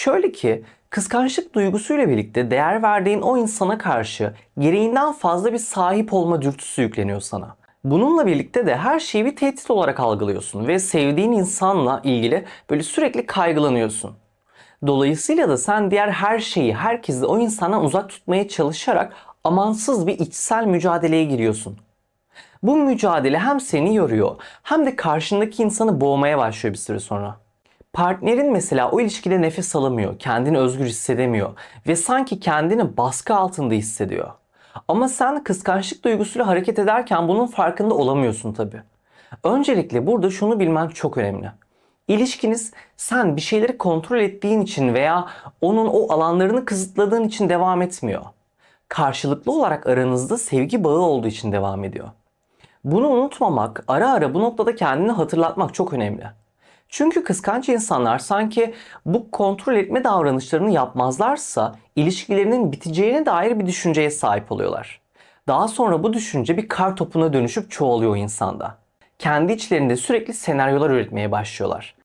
Şöyle ki kıskançlık duygusuyla birlikte değer verdiğin o insana karşı gereğinden fazla bir sahip olma dürtüsü yükleniyor sana. Bununla birlikte de her şeyi bir tehdit olarak algılıyorsun ve sevdiğin insanla ilgili böyle sürekli kaygılanıyorsun. Dolayısıyla da sen diğer her şeyi, herkesi o insandan uzak tutmaya çalışarak amansız bir içsel mücadeleye giriyorsun. Bu mücadele hem seni yoruyor hem de karşındaki insanı boğmaya başlıyor bir süre sonra. Partnerin mesela o ilişkide nefes alamıyor, kendini özgür hissedemiyor ve sanki kendini baskı altında hissediyor. Ama sen kıskançlık duygusuyla hareket ederken bunun farkında olamıyorsun tabii. Öncelikle burada şunu bilmen çok önemli. İlişkiniz sen bir şeyleri kontrol ettiğin için veya onun o alanlarını kısıtladığın için devam etmiyor. Karşılıklı olarak aranızda sevgi bağı olduğu için devam ediyor. Bunu unutmamak, ara ara bu noktada kendini hatırlatmak çok önemli. Çünkü kıskanç insanlar sanki bu kontrol etme davranışlarını yapmazlarsa ilişkilerinin biteceğine dair bir düşünceye sahip oluyorlar. Daha sonra bu düşünce bir kar topuna dönüşüp çoğalıyor insanda. Kendi içlerinde sürekli senaryolar üretmeye başlıyorlar.